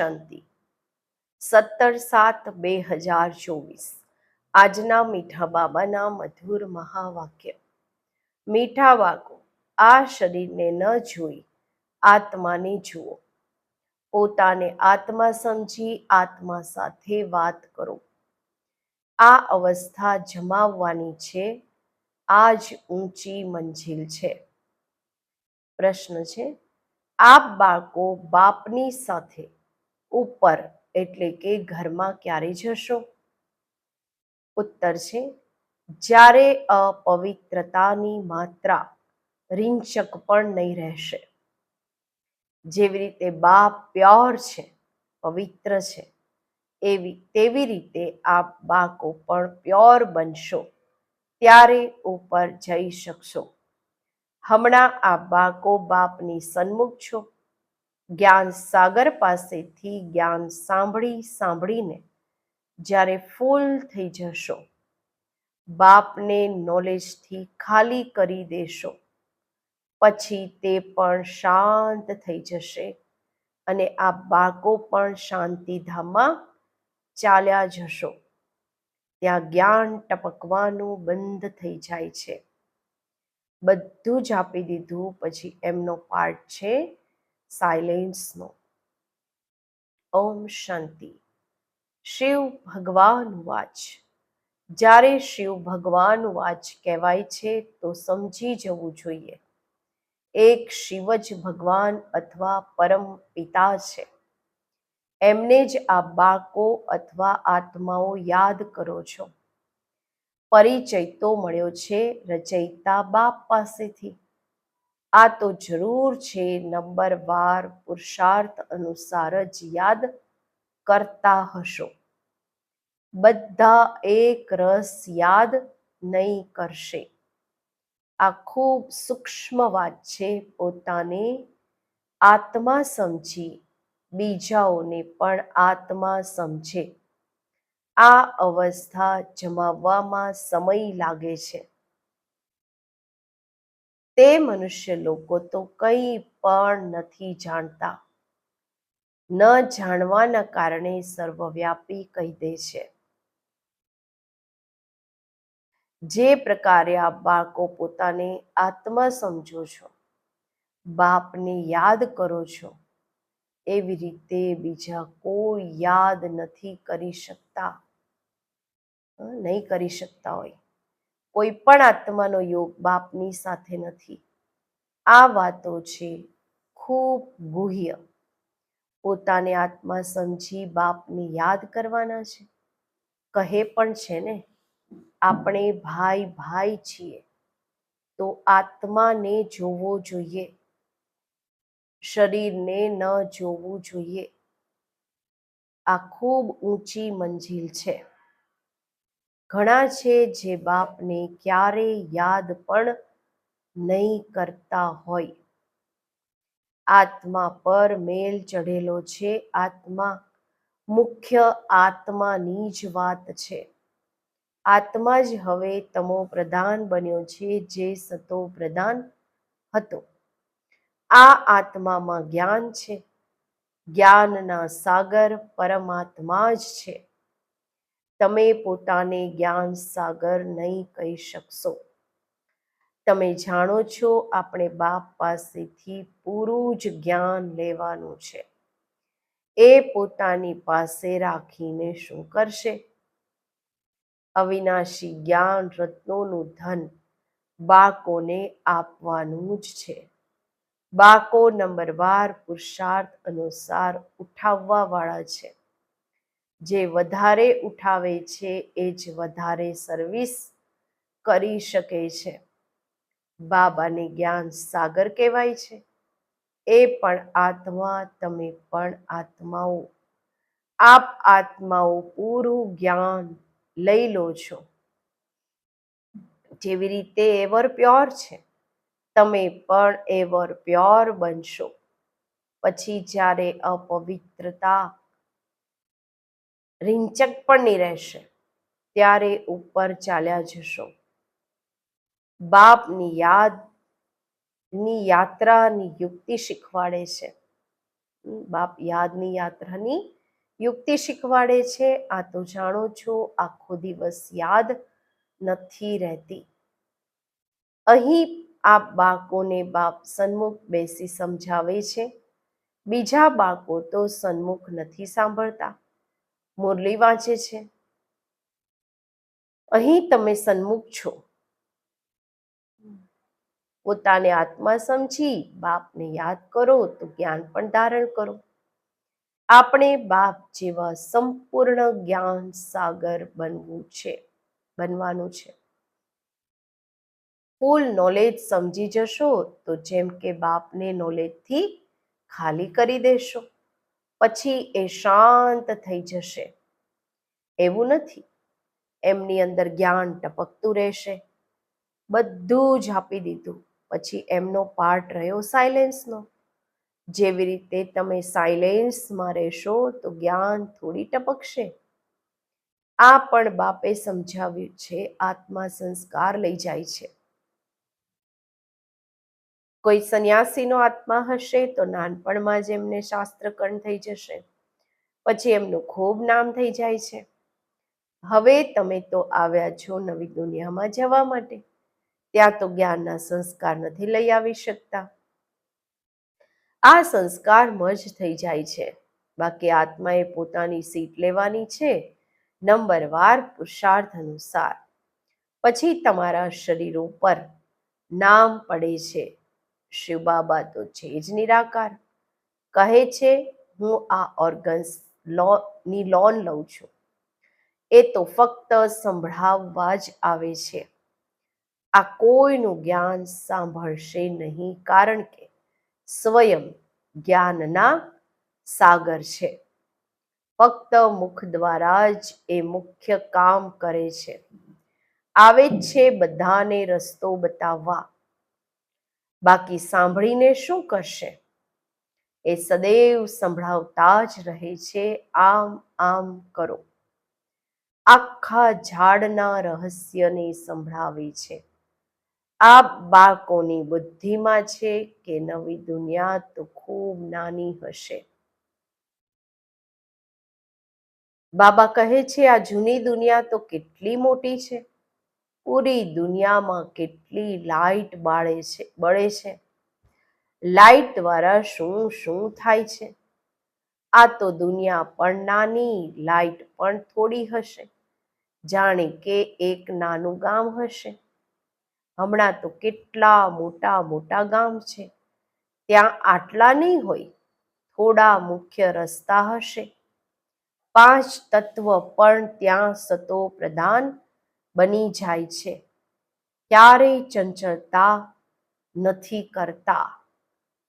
શાંતિ. સત્તર સાત બે હજાર ચોવીસ. આજના મીઠા બાબાના મધુર મહાવાક્ય. મીઠા વાકો આ શરીરને ન જોઈ, આત્માને જુઓ. પોતાને આત્મા સમજી, આત્મા સાથે વાત કરો. આ અવસ્થા જમાવવાની છે આ જ ઊંચી મંજિલ છે. પ્રશ્ન છે, આપ બાળકો બાપની સાથે ઉપર, એટલે કે ઘરમાં ક્યારે જશો? ઉત્તર છે, જ્યારે અપવિત્રતાની માત્રા રિંચક પણ નહીં રહેશે. જેવી રીતે બાપ પ્યોર છે, પવિત્ર છે, એવી, તેવી રીતે આપ બાકો પણ પ્યોર બનશો, ત્યારે ઉપર જઈ શકશો. હમણાં આ બાકો બાપની સન્મુખ છો. જ્ઞાન સાગર પાસેથી જ્ઞાન સાંભળી સાંભળીને જ્યારે ફૂલ થઈ જશો, બાપને નોલેજથી ખાલી કરી દેશો, પછી તે પણ શાંત થઈ જશે અને આ બાળકો પણ શાંતિધામમાં ચાલ્યા જશો. ત્યાં જ્ઞાન ટપકવાનું બંધ થઈ જાય છે. બધું જ આપી દીધું, પછી એમનો પાર્ટ છે સાયલેન્સનો ઓમ શાંતિ શિવ ભગવાન વાચ જ્યારે શિવ ભગવાન વાચ કહેવાય છે, તો સમજી જવું જોઈએ. એક શિવ જ ભગવાન અથવા પરમ પિતા છે. એમને જ આ બાળકો અથવા આત્માઓ યાદ કરો છો. પરિચય તો મળ્યો છે રચયિતા બાપ પાસેથી. આ તો જરૂર છે નંબર વાર પુરુષાર્થ અનુસાર જ યાદ કરતા હશો. બધા એક રસ યાદ નહીં કરશે. આ ખૂબ સૂક્ષ્મ વાત છે પોતાને આત્મા સમજી, બીજાઓને પણ આત્મા સમજે. આ અવસ્થા જમાવવામાં સમય લાગે છે. તે મનુષ્ય લોકો તો કંઈ પણ નથી જાણતા. ન જાણવાના કારણે સર્વવ્યાપી કહી દે છે. જે પ્રકારે આ બાળકો પોતાને આત્મા સમજો છો, બાપને યાદ કરો છો, એવી રીતે બીજા કોઈ યાદ નથી કરી શકતા. નહીં કરી શકતા હોય. કોઈ પણ આત્માનો યોગ બાપની સાથે નથી. આ વાતો છે ખૂબ ગુહ્ય. પોતાને આત્મા સમજી બાપને યાદ કરવાના છે. કહે પણ છે ને, આપણે ભાઈ ભાઈ છીએ, તો આત્માને જોવો જોઈએ. શરીરને ન જોવું જોઈએ. આ ખૂબ ઊંચી મંજિલ છે. ઘણા છે જે બાપને ક્યારે યાદ પણ નહીં કરતા હોય. આત્મા પર મેલ ચઢેલો છે. આત્મા મુખ્ય આત્માની જ વાત છે. આત્મા જ હવે તમો પ્રધાન બન્યો છે જે સતો પ્રધાન હતો. આ આત્મામાં જ્ઞાન છે. જ્ઞાનના સાગર પરમાત્મા જ છે. તમે પોતાને જ્ઞાન સાગર નહીં કહી શકશો. તમે જાણો છો, આપણે બાપ પાસેથી પૂરું જ જ્ઞાન લેવાનું છે. એ પોતાની પાસે રાખીને શું કરશે? અવિનાશી જ્ઞાન રત્નોનું ધન બાળકોને આપવાનું જ છે. બાળકો નંબરવાર પુરુષાર્થ અનુસાર ઉઠાવવા વાળા છે. જે વધારે ઉઠાવે છે, એ જ વધારે સર્વિસ કરી શકે છે. બાબાને જ્ઞાન સાગર કહેવાય છે. એ પણ આત્મા, તમે પણ આત્માઓ. આપ આત્માઓ પૂરું જ્ઞાન લઈ લો છો. જેવી રીતે એવર પ્યોર છે, તમે પણ એવર પ્યોર બનશો. પછી જ્યારે અપવિત્રતા રીંચક પણ નહીં રહેશે. ત્યારે ઉપર ચાલ્યા જશો. બાપની યાદ, ની યાત્રાની યુક્તિ શીખવાડે છે. બાપ યાદની યાત્રાની યુક્તિ શીખવાડે છે. આ તો જાણો છો, આખો દિવસ યાદ નથી રહેતી. અહીં આ બાળકોને બાપ સન્મુખ બેસી સમજાવે છે. બીજા બાળકો તો સન્મુખ નથી સાંભળતા. મુરલી વાંચે છે. અહીં તમે સન્મુખ છો. પોતાને આત્મા સમજી બાપને યાદ કરો તો જ્ઞાન પણ ધારણ કરો. આપણે બાપ જેવા સંપૂર્ણ જ્ઞાન સાગર બનવું છે, બનવાનું છે. ફૂલ નોલેજ સમજી જશો તો જેમ કે બાપને નોલેજથી ખાલી કરી દેશો. પછી એ શાંત થઈ જશે. એવું નથી. એમની અંદર જ્ઞાન ટપકતું રહેશે. બધું જ આપી દીધું. પછી એમનો પાર્ટ રહ્યો સાયલેન્સનો. જેવી રીતે તમે સાયલેન્સમાં રહેશો તો જ્ઞાન થોડી ટપકશે. આ પણ બાપે સમજાવ્યું છે. આત્મા સંસ્કાર લઈ જાય છે. કોઈ સંન્યાસીનો આત્મા હશે તો નાનપણમાં જ એમને શાસ્ત્રકર્ણ થઈ જશે. પછી એમનું ખૂબ નામ થઈ જાય છે. હવે તમે તો આવ્યા છો નવી દુનિયામાં જવા માટે. ત્યાં તો જ્ઞાનના સંસ્કાર નથી લઈ આવી શકતા. આ સંસ્કાર મજ થઈ જાય છે. બાકી આત્માએ પોતાની સીટ લેવાની છે. નંબરવાર પુરુષાર્થ અનુસાર પછી તમારા શરીરો પર નામ પડે છે. શિવબાબા તો છે જ નિરાકાર. કહે છે, હું આ ઓર્ગન્સની લોન લઉં છું. એ તો ફક્ત સંભળાવવા જ આવે છે. આ કોઈનું જ્ઞાન સાંભળશે નહીં કારણ કે સ્વયં જ્ઞાનના સાગર છે. ફક્ત મુખ દ્વારા જ એ મુખ્ય કામ કરે છે. આવે છે બધાને રસ્તો બતાવવા. બાકી સાંભળીને શું કરશે? એ સદૈવ સંભળાવતા જ રહે છે. આમ આમ કરો. આખા ઝાડના રહસ્યને સંભળાવે છે. આ બાળકોની બુદ્ધિમાં છે કે નવી દુનિયા તો ખૂબ નાની હશે. બાબા કહે છે, આ જૂની દુનિયા તો કેટલી મોટી છે? પૂરી દુનિયામાં કેટલી લાઇટ બાળે છે, બળે છે? લાઈટ દ્વારા શું શું થાય છે? આ તો દુનિયા પણ નાની લાઇટ પણ થોડી હશે. જાણે કે એક નાનું ગામ હશે. હમણાં તો કેટલા મોટા મોટા ગામ છે. ત્યાં આટલા નહીં હોય, થોડા મુખ્ય રસ્તા હશે. પાંચ તત્વ પણ ત્યાં સતો પ્રધાન બની જાય છે. ક્યારેય ચંચળતા નથી કરતા.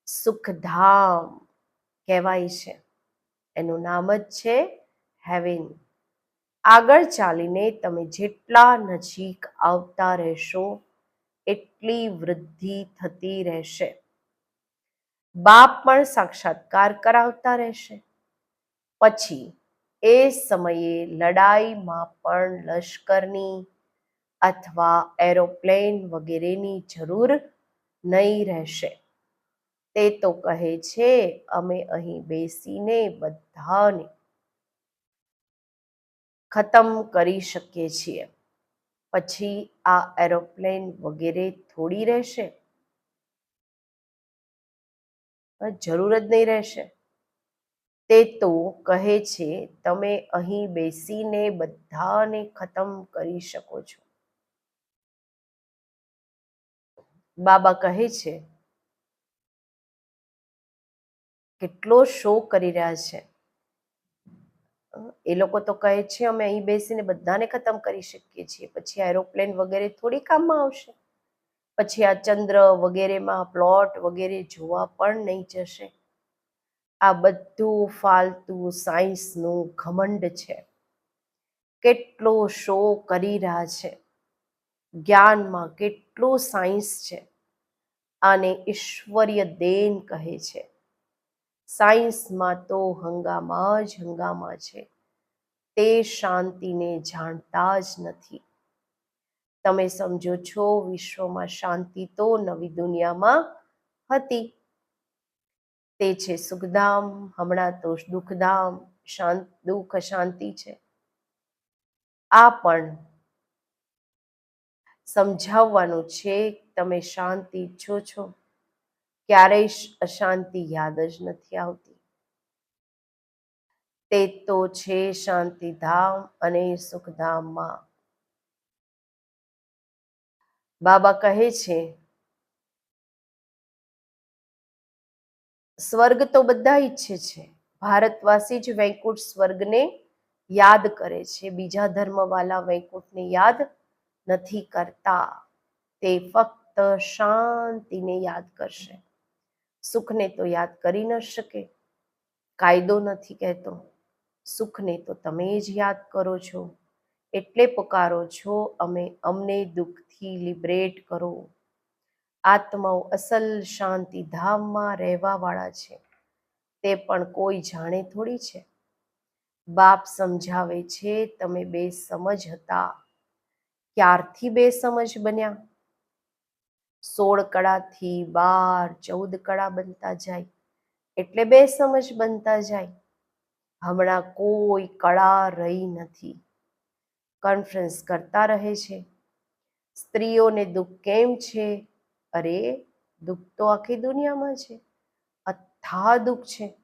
સુખધામ કહેવાય છે. એનું નામ જ છે હેવિન. આગળ ચાલીને તમે જેટલા નજીક આવતા રહેશો, એટલી વૃદ્ધિ થતી રહેશે. બાપ પણ સાક્ષાત્કાર કરાવતા રહેશે. પછી એ સમયે લડાઈમાં પણ લશ્કરની અથવા એરોપ્લેન વગેરેની જરૂર નહીં રહેશે. તે તો કહે છે, અમે અહીં બેસીને બધાને ખતમ કરી શકીએ છીએ. પછી આ એરોપ્લેન વગેરે થોડી રહેશે? જરૂર જ નહીં રહેશે. તે તો કહે છે, તમે અહીં બેસીને બધાને ખતમ કરી શકો છો. બાબા કહે છે, કેટલો શો કરી રહ્યા છે. એ લોકો તો કહે છે, અમે અહીં બેસીને બધાને ખતમ કરી શકીએ છીએ. પછી એરોપ્લેન વગેરે થોડી કામમાં આવશે. પછી આ ચંદ્ર વગેરેમાં પ્લોટ વગેરે જોવા પણ નહીં જશે. આ બધું ફાલતુ સાયન્સનું ઘમંડ છે. કેટલો શો કરી રહ્યા છે. જ્ઞાનમાં કેટલું સાયન્સ છે. આને ઈશ્વરીય દેન કહે છે. સાયન્સમાં તો હંગામા જ હંગામા છે. તે શાંતિને જાણતા જ નથી. તમે સમજો છો વિશ્વમાં શાંતિ તો નવી દુનિયામાં હતી. તે છે સુખધામ હમણાં તો દુઃખધામ શાંત, દુઃખ શાંતિ છે. આ પણ સમજાવવાનું છે તમે શાંતિ ઈચ્છો છો. ક્યારેય અશાંતિ યાદ જ નથી આવતી. તે તો છે શાંતિધામ અને સુખધામમાં. બાબા કહે છે સ્વર્ગ તો બધા ઈચ્છે છે. ભારતવાસી જ વૈકુંઠ સ્વર્ગને યાદ કરે છે. બીજા ધર્મવાલા વૈકુંઠને યાદ નથી કરતા. તે ફક્ત શાંતિને યાદ કરશે. સુખને તો યાદ કરી ન શકે. કાયદો નથી કહેતો. સુખને તો તમે જ યાદ કરો છો. એટલે પુકારો છો. અમે અમને દુઃખથી લિબરેટ કરો. આત્માઓ અસલ શાંતિ ધામમાં રહેવાવાળા છે. તે પણ કોઈ જાણે થોડી છે. બાપ સમજાવે છે, તમે બે સમજ હતા. ક્યારથી બે સમજ બન્યા? સોળ કળાથી બાર, ચૌદ કળા બનતા જાય. એટલે બે સમજ બનતા જાય. હમણાં કોઈ કળા રહી નથી. કોન્ફરન્સ કરતા રહે છે. સ્ત્રીઓને દુઃખ કેમ છે? અરે, દુઃખ તો આખી દુનિયામાં છે. અથા દુઃખ છે.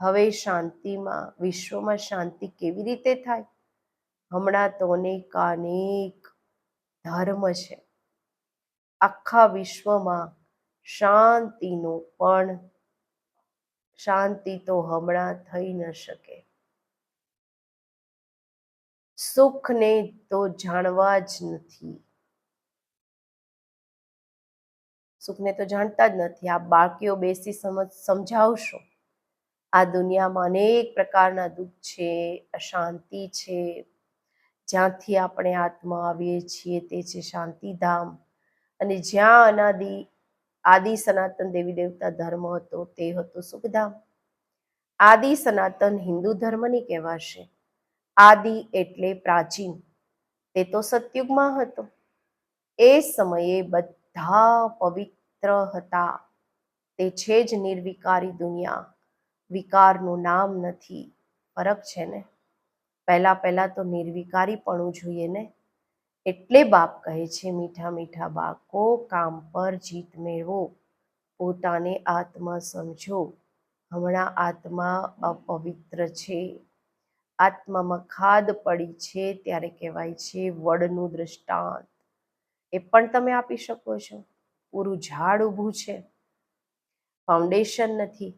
હવે શાંતિમાં, વિશ્વમાં શાંતિ કેવી રીતે થાય? હમણાં તો અનેકાનેક ધર્મ છે. આખા વિશ્વમાં શાંતિનો પણ, શાંતિ તો હમણાં થઈ ન શકે. સુખને તો જાણવા જ નથી. સુખને તો જાણતા જ નથી. આ બાળકીઓ બેસી સમજ, સમજાવશો. આ દુનિયામાં અનેક પ્રકારના દુઃખ છે, અશાંતિ છે. જ્યાંથી આપણે આત્મા આવીએ છીએ તે છે શાંતિધામ. અને જ્યાં અનાદિ, આદિ સનાતન દેવી દેવતા ધર્મ હતો તે હતો સુખધામ. આદિ સનાતન હિન્દુ ધર્મની કહેવાશે. આદિ એટલે પ્રાચીન. તે તો સતયુગમાં હતો. એ સમયે બધા પવિત્ર હતા. તે છે જ નિર્વિકારી દુનિયા. વિકારનું નામ નથી. ફરક છે ને? પહેલા પહેલા તો નિર્વિકારી પણ જોઈએ ને? એટલે બાપ કહે છે, મીઠા મીઠા બાળકો, કામ પર જીત મેળવો. પોતાને આત્મા સમજો. હમણાં આત્મા અપવિત્ર છે. આત્મામાં ખાદ પડી છે ત્યારે કહેવાય છે, વડનું દૃષ્ટાંત એ પણ તમે આપી શકો છો? પૂરું ઝાડ ઊભું છે. ફાઉન્ડેશન નથી.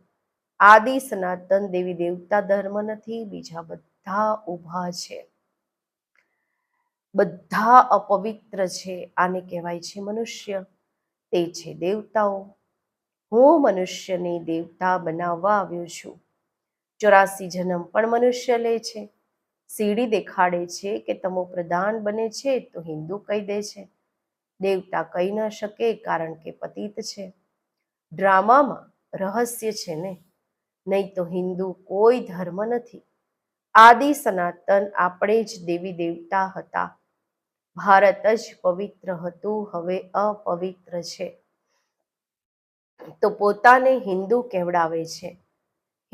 આદિ સનાતન દેવી દેવતા ધર્મ નથી. બીજા બધા ઊભા છે. બધા અપવિત્ર છે. આને કહેવાય છે મનુષ્ય. તે છે દેવતાઓ. હું મનુષ્યને દેવતા બનાવવા આવ્યો છું. ચોરાસી જન્મ પણ મનુષ્ય લે છે. સીડી દેખાડે છે કે તમો પ્રધાન બને છે તો હિન્દુ કહી દે છે. દેવતા કહી ન શકે કારણ કે પતિત છે. ડ્રામામાં રહસ્ય છે ને? નહીં તો હિન્દુ કોઈ ધર્મ નથી. આદિ સનાતન આપણે જ દેવી દેવતા હતા. ભારત જ પવિત્ર હતું, હવે અપવિત્ર છે. તો પોતાને હિન્દુ કહેવડાવે છે.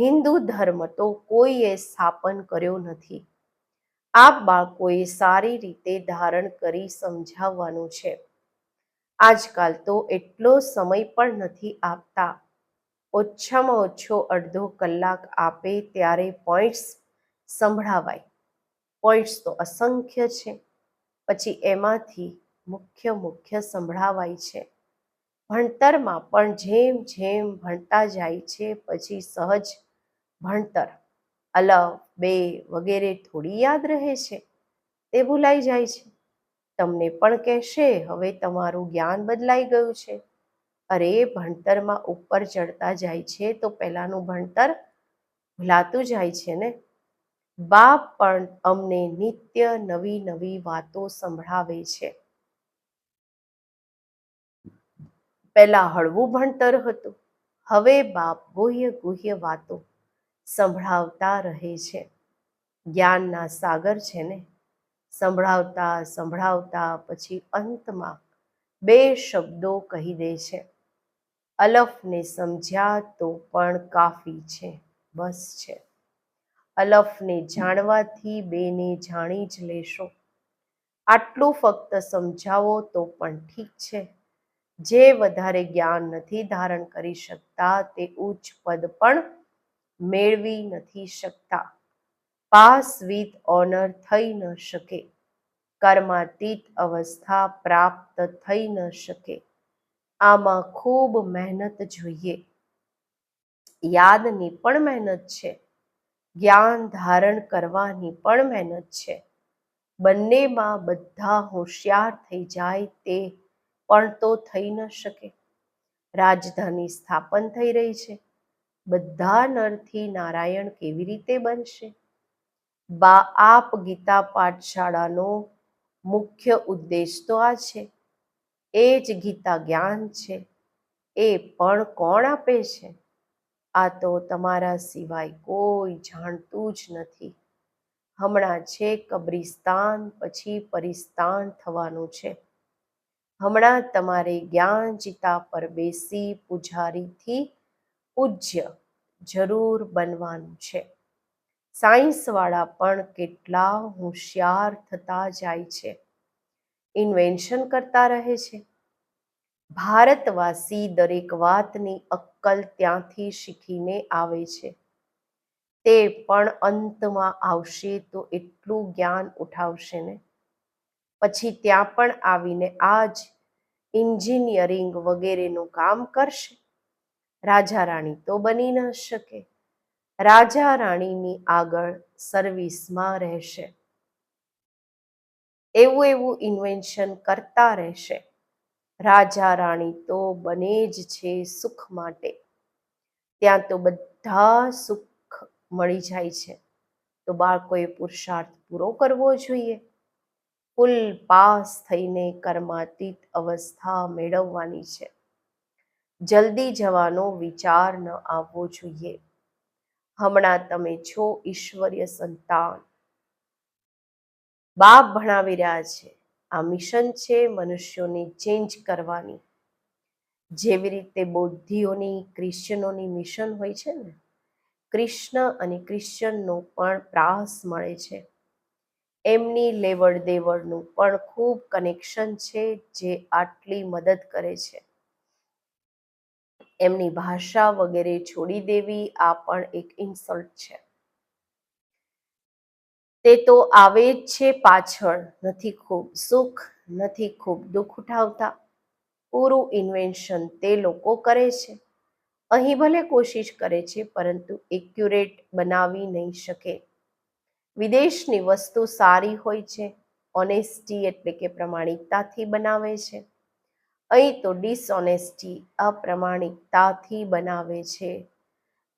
હિન્દુ ધર્મ તો કોઈએ સ્થાપન કર્યો નથી. આ બાળકોએ સારી રીતે ધારણ કરી સમજાવવાનું છે. આજકાલ તો એટલો સમય પણ નથી આપતા. ઓછામાં ઓછો અડધો કલાક આપે ત્યારે પોઈન્ટ્સ સંભળાવાય. પોઈન્ટ્સ તો અસંખ્ય છે. પછી એમાંથી મુખ્ય મુખ્ય સંભળાવાય છે. ભણતરમાં પણ જેમ જેમ ભણતા જાય છે, પછી સહજ ભણતર અલ બે વગેરે થોડી યાદ રહે છે. તે ભૂલાઈ જાય છે. તમને પણ કહેશે, હવે તમારું જ્ઞાન બદલાઈ ગયું છે. અરે, ભણતરમાં ઉપર ચડતા જાય છે તો પહેલાંનું ભણતર ભૂલાતું જાય છે ને? બાપ પણ અમને નિત્ય નવી નવી વાતો સંભળાવે છે. પહેલા હળવું ભણતર હતું, હવે બાપ ગુહ્ય ગુહ્ય વાતો સંભળાવતા રહે છે. જ્ઞાનના સાગર છે ને? સંભળાવતા સંભળાવતા પછી અંતમાં બે શબ્દો કહી દે છે. અલફને સમજ્યા તો પણ કાફી છે, બસ છે. અલફને જાણવાથી બેને જાણી જ લેશો. આટલું ફક્ત સમજાવો તો પણ ઠીક છે. જે વધારે જ્ઞાન નથી ધારણ કરી શકતા તે ઉચ્ચ પદ પણ મેળવી નથી શકતા. પાસ વિથ ઓનર થઈ ન શકે. કર્માતીત અવસ્થા પ્રાપ્ત થઈ ન શકે. આમાં ખૂબ મહેનત જોઈએ. યાદની પણ મહેનત છે. જ્ઞાન ધારણ કરવાની પણ મહેનત છે. બંનેમાં બધા હોશિયાર થઈ જાય તે પણ તો થઈ ન શકે. રાજધાની સ્થાપન થઈ રહી છે. બધા નરથી નારાયણ કેવી રીતે બનશે? બા, આપ ગીતા પાઠશાળાનો મુખ્ય ઉદ્દેશ તો આ છે. એ જ ગીતા જ્ઞાન છે. એ પણ કોણ આપે છે? આ તો તમારા સિવાય કોઈ જાણતું જ નથી. હમણાં છે કબ્રિસ્તાન, પછી પરિસ્તાન થવાનું છે. હમણાં તમારે જ્ઞાન ચિતા પર બેસી પૂજારીથી પૂજ્ય જરૂર બનવાનું છે. સાયન્સવાળા પણ કેટલા હોશિયાર થતા જાય છે. ઇન્વેન્શન કરતા રહે છે. ભારતવાસી દરેક વાતની અક્કલ ત્યાંથી શીખીને આવે છે. તે પણ અંતમાં આવશે તો એટલું જ્ઞાન ઉઠાવશે ને. પછી ત્યાં પણ આવીને આ જ એન્જિનિયરિંગ વગેરેનું કામ કરશે. રાજા રાણી તો બની ન શકે. રાજા રાણીની આગળ સર્વિસમાં રહેશે. એવું એવું ઇન્વેન્શન કરતા રહેશે. રાજા રાણી તો બને જ છે સુખ માટે. ત્યાં તો બધા સુખ મળી જાય છે. તો બાળકોએ પુરુષાર્થ પૂરો કરવો જોઈએ. ફૂલ પાસ થઈને કર્માતીત અવસ્થા મેળવવાની છે. જલ્દી જવાનો વિચાર ન આવવો જોઈએ. હમણાં તમે છો ઈશ્વરીય સંતાન. બાપ ભણાવી રહ્યા છે. આ મિશન છે મનુષ્યોને ચેન્જ કરવાની. જેવી રીતે બૌદ્ધિઓની, ક્રિશ્ચનોની મિશન હોય છે ને, કૃષ્ણ અને ક્રિશ્ચનનો પણ પ્રાસ મળે છે. એમની લેવડ દેવડનું પણ ખૂબ કનેક્શન છે જે આટલી મદદ કરે છે. એમની ભાષા વગેરે છોડી દેવી આ પણ એક ઇન્સલ્ટ છે. તે તો આવે જ છે પાછળ, નથી ખૂબ સુખ, નથી ખૂબ દુઃખ ઉઠાવતા. પૂરું ઇન્વેન્શન તે લોકો કરે છે. અહીં ભલે કોશિશ કરે છે, પરંતુ એક્યુરેટ બનાવી નહીં શકે. વિદેશની વસ્તુ સારી હોય છે ઓનેસ્ટી એટલે કે પ્રમાણિકતાથી બનાવે છે. અહીં તો ડિસઓનેસ્ટી અપ્રમાણિકતાથી બનાવે છે.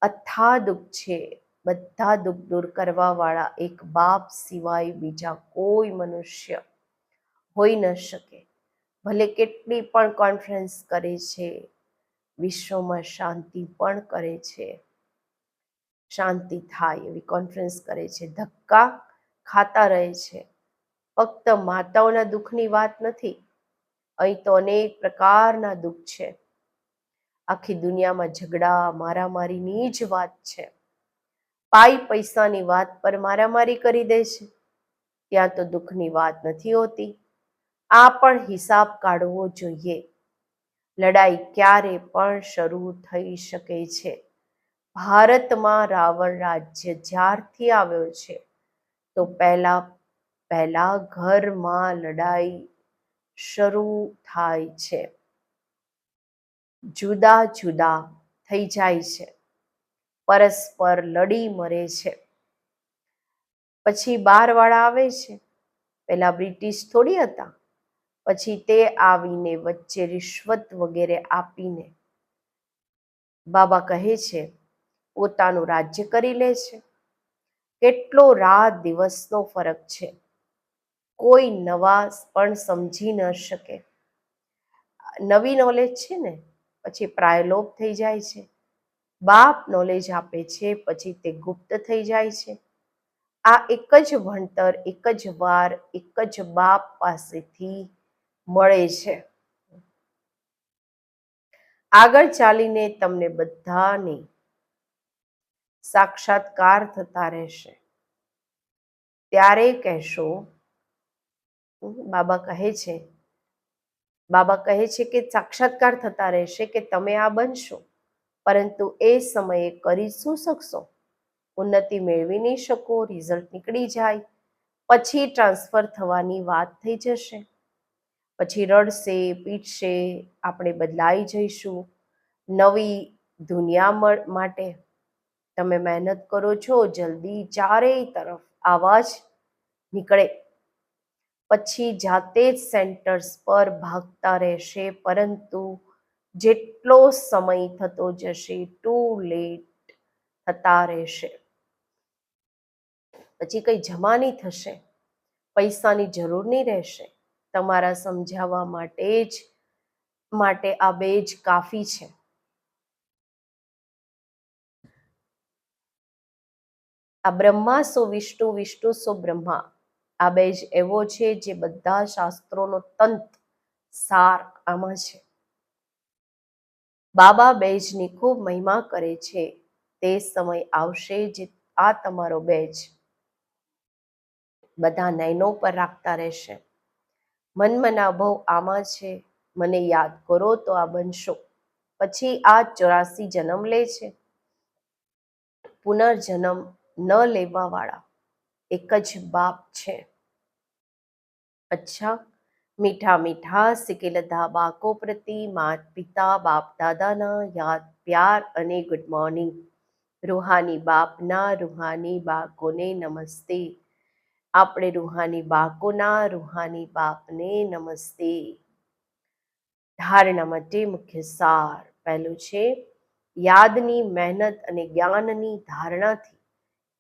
અથા દુઃખ છે. બધા દુઃખ દૂર કરવાવાળા એક બાપ સિવાય બીજા કોઈ મનુષ્ય હોઈ ન શકે. ભલે કેટલી પણ કોન્ફરન્સ કરે છે, વિશ્વમાં શાંતિ પણ કરે છે. શાંતિ થાય એવી કોન્ફરન્સ કરે છે. ધક્કા ખાતા રહે છે. ફક્ત માતાઓના દુઃખની વાત નથી અહીં તો અનેક પ્રકારના દુઃખ છે. આખી દુનિયામાં ઝઘડા, મારામારીની જ વાત છે. પાઈ પૈસાની વાત પર મારામારી કરી દે છે. ત્યાં તો દુઃખની વાત નથી હોતી. આ પણ હિસાબ કાઢવો જોઈએ. લડાઈ ક્યારે પણ શરૂ થઈ શકે છે. ભારતમાં રાવણ રાજ્ય જ્યારથી આવ્યો છે, તો પહેલા પહેલા ઘરમાં લડાઈ શરૂ થાય છે. જુદા જુદા થઈ જાય છે. પરસ્પર લડી મરે છે. પછી બારવાળા આવે છે. પેલા બ્રિટિશ થોડી હતા. પછી તે આવીને વચ્ચે રિશ્વત વગેરે આપીને બાબા કહે છે, પોતાનું રાજ્ય કરી લે છે. કેટલો રાત દિવસનો ફરક છે. કોઈ નવા પણ સમજી ન શકે. નવી નોલેજ છે ને, પછી પ્રાયલોપ થઈ જાય છે. બાપ નોલેજ આપે છે, પછી તે ગુપ્ત થઈ જાય છે. આ એક જ ભણતર, એક જ વાર, એક જ બાપ પાસેથી મળે છે. આગળ ચાલીને તમને બધાને સાક્ષાત્કાર થતા રહેશે. ત્યારે કહેશો બાબા કહે છે, બાબા કહે છે કે સાક્ષાત્કાર થતા રહેશે કે તમે આ બનશો, પરંતુ એ સમયે કરી શું શકશો? ઉન્નતિ મેળવી નહીં શકો રિઝલ્ટ નીકળી જાય, પછી ટ્રાન્સફર થવાની વાત થઈ જશે, પછી રડશે, પીટશે, આપણે બદલાઈ જઈશું, નવી દુનિયા માટે. તમે મહેનત કરો છો, જલ્દી ચારેય તરફ આવાજ નીકળે. પછી જાતે જ સેન્ટર્સ પર ભાગતા રહેશે, પરંતુ જેટલો સમય થતો જશે ટુ લેટ થતા રહેશે. પછી કંઈ જમા નહીં થશે, પૈસાની જરૂર નહીં રહેશે. તમારા સમજાવવા માટે જ, માટે આ બે જ કાફી છે. આ બ્રહ્મા સો વિષ્ણુ વિષ્ણુ સો બ્રહ્મા. આ બેજ એવો છે જે બધા શાસ્ત્રોનો તંત સાર આમાં છે. બાબા બેજની ખૂબ મહિમા કરે છે. તે સમય આવશે જે આ તમારો બેજ બધા નયનો પર રાખતા રહેશે. મન મના ભવ આમાં છે. મને યાદ કરો તો આ બનશો. પછી આ ચોરાસી જન્મ લે છે. પુનર્જન્મ ન લેવા વાળા એક જ બાપ છે. અચ્છા, મીઠા મીઠા સિકેલધા બાકો પ્રતિ, માત પિતા, બાપ દાદાના યાદ, પ્યાર અને ગુડ મોર્નિંગ રૂહાની બાપના, રૂહાની બાકોને નમસ્તે. આપણે રૂહાની બાકોના રૂહાની બાપને નમસ્તે. ધારણા માટે મુખ્ય સાર પહેલું છે, યાદની મહેનત અને જ્ઞાનની ધારણાથી.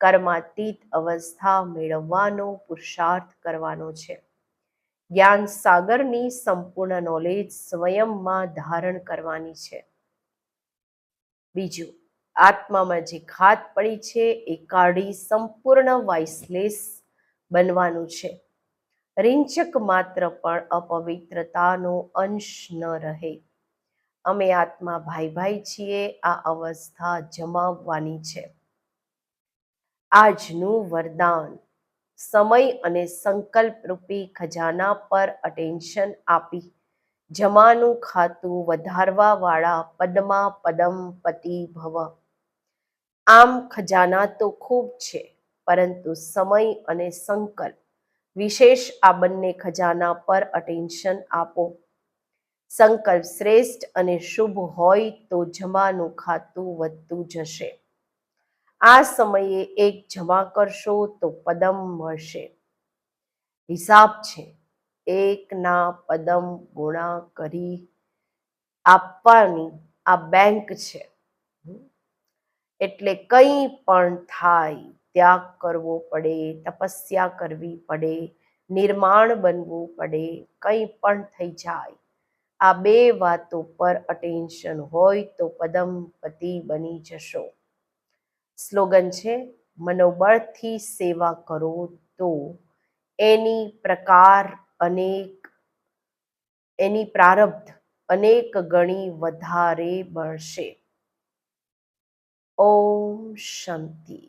કર્માતીત અવસ્થા મેળવવાનો, પુરુષાર્થ કરવાનો છે. જ્ઞાન સાગરની સંપૂર્ણ નોલેજ સ્વયંમાં ધારણ કરવાની છે. બીજું, આત્મામાં જે ખાત પડી છે એ કાઢી સંપૂર્ણ વાઇસલેસ બનવાનું છે. રિંચક માત્ર પણ અપવિત્રતાનો અંશ ન રહે. અમે આત્મા ભાઈ ભાઈ છીએ, આ અવસ્થા જમાવવાની છે. આજનું વરદાન. સમય અને સંકલ્પ રૂપી ખજાના પર અટેન્શન આપી. જમાનું ખાતું વધારવાવાળા પદમા પદમ પતિ ભવ. આમ ખજાના તો ખૂબ છે, પરંતુ સમય અને સંકલ્પ વિશેષ આ બંને ખજાના પર અટેન્શન આપો. સંકલ્પ શ્રેષ્ઠ અને શુભ હોય તો જમાનું ખાતું વધતું જશે. આ સમયે એક જમા કરશો તો પદમ મળશે. હિસાબ છે એકના પદમ ગુણા કરી આપવાની આ બેંક છે. એટલે કંઈ પણ થાય, ત્યાગ કરવો પડે, તપસ્યા કરવી પડે, નિર્માણ બનવું પડે, કંઈ પણ થઈ જાય. આ બે વાતો પર અટેન્શન હોય તો પદમપતિ બની જશો. સ્લોગન છે, મનોબળથી સેવા કરો તો એની પ્રકાર અનેક, એની પ્રારબ્ધ અનેક ગણી વધારે બળશે. ઓમ શાંતિ.